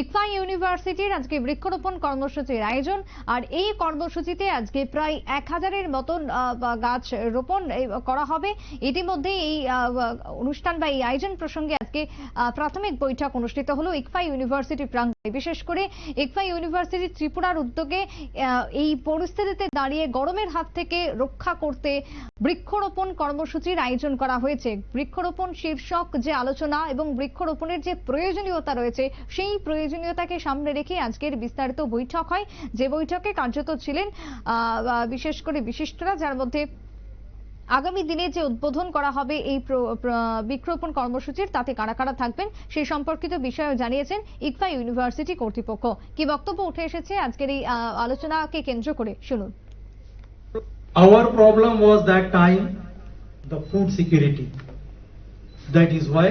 ইকফা ইউনিভার্সিটির আজকে বৃক্ষরোপণ কর্মসূচির আয়োজন। আর এই কর্মসূচিতে আজকে প্রায় এক হাজারের মতন গাছ রোপণ করা হবে। ইতিমধ্যে এই অনুষ্ঠান বা এই আয়োজন প্রসঙ্গে আজকে প্রাথমিক বৈঠক অনুষ্ঠিত হলো ইকফা ইউনিভার্সিটি প্রাঙ্গণে। বিশেষ করে ইকফা ইউনিভার্সিটি ত্রিপুরার উদ্যোগে এই পরিস্থিতিতে দাঁড়িয়ে গরমের হাত থেকে রক্ষা করতে বৃক্ষরোপণ কর্মসূচির আয়োজন করা হয়েছে। বৃক্ষরোপণ শীর্ষক যে আলোচনা এবং বৃক্ষরোপণের যে প্রয়োজনীয়তা রয়েছে, সেই প্রয়োজনীয়তাকে সামনে রেখে আজকের বিস্তারিত বৈঠক হয় যে বৈঠকে কার্যত ছিলেন বিশেষ করে বিশিষ্টরা, যার মধ্যে আগামী দিনে যে উদ্বোধন করা হবে এই বৃক্ষরোপণ কর্মসূচির, তাতে কারা কারা থাকবেন সেই সম্পর্কিত বিষয়ে জানিয়েছেন ইকফা ইউনিভার্সিটি কর্তৃপক্ষ কি বক্তব্য উঠে এসেছে আজকের এই আলোচনাকে কেন্দ্র করে শুনুন Our problem was that time, the food security. That is why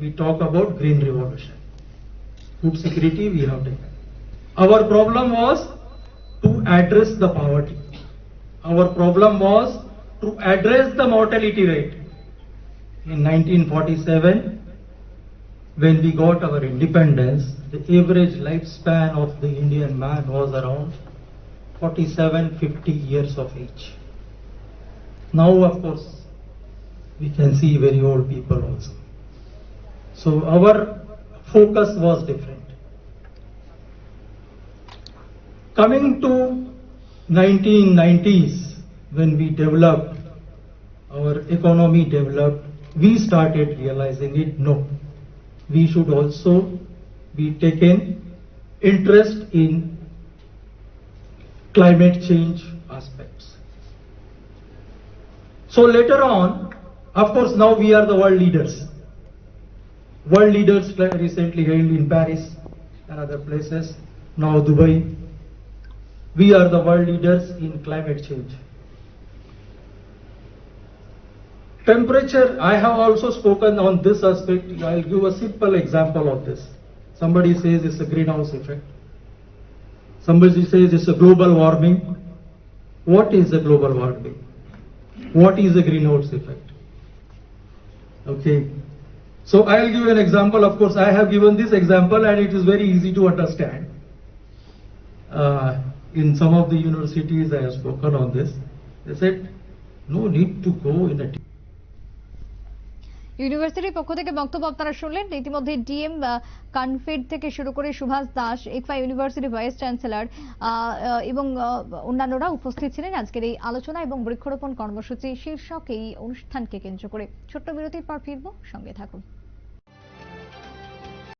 we talk about green revolution. Food security we have taken. Our problem was to address the poverty. Our problem was to address the mortality rate. In 1947, when we got our independence, the average lifespan of the Indian man was around 47, 50 years of age. Now, of course, we can see very old people also. So our focus was different. Coming to 1990s, when we developed, our economy developed, we started realizing it, no, we should also be taken interest in climate change aspects. So later on, of course, now we are the world leaders. World leaders recently held in Paris and other places, now Dubai. We are the world leaders in climate change. Temperature, I have also spoken on this aspect. I'll give a simple example of this. Somebody says it's a greenhouse effect. Somebody says it's a global warming. What is a global warming? What is a greenhouse effect? Okay. So I'll give you an example. Of course, I have given this example and it is very easy to understand. Uh, in some of the universities I have spoken on this. They said, no need to go in a ইউনিভার্সিটির পক্ষ থেকে বক্তব্য আপনারা শুনলেন ইতিমধ্যে DM কনফেড থেকে শুরু করে Subhash Das ICFAI university vice chancellor এবং অন্যান্যরা উপস্থিত ছিলেন আজকের এই আলোচনা এবং বৃক্ষরোপণ কর্মসূচি শীর্ষক এই অনুষ্ঠানকে কেন্দ্র করে ছোট্ট বিরতির পর ফিরবো সঙ্গে থাকুন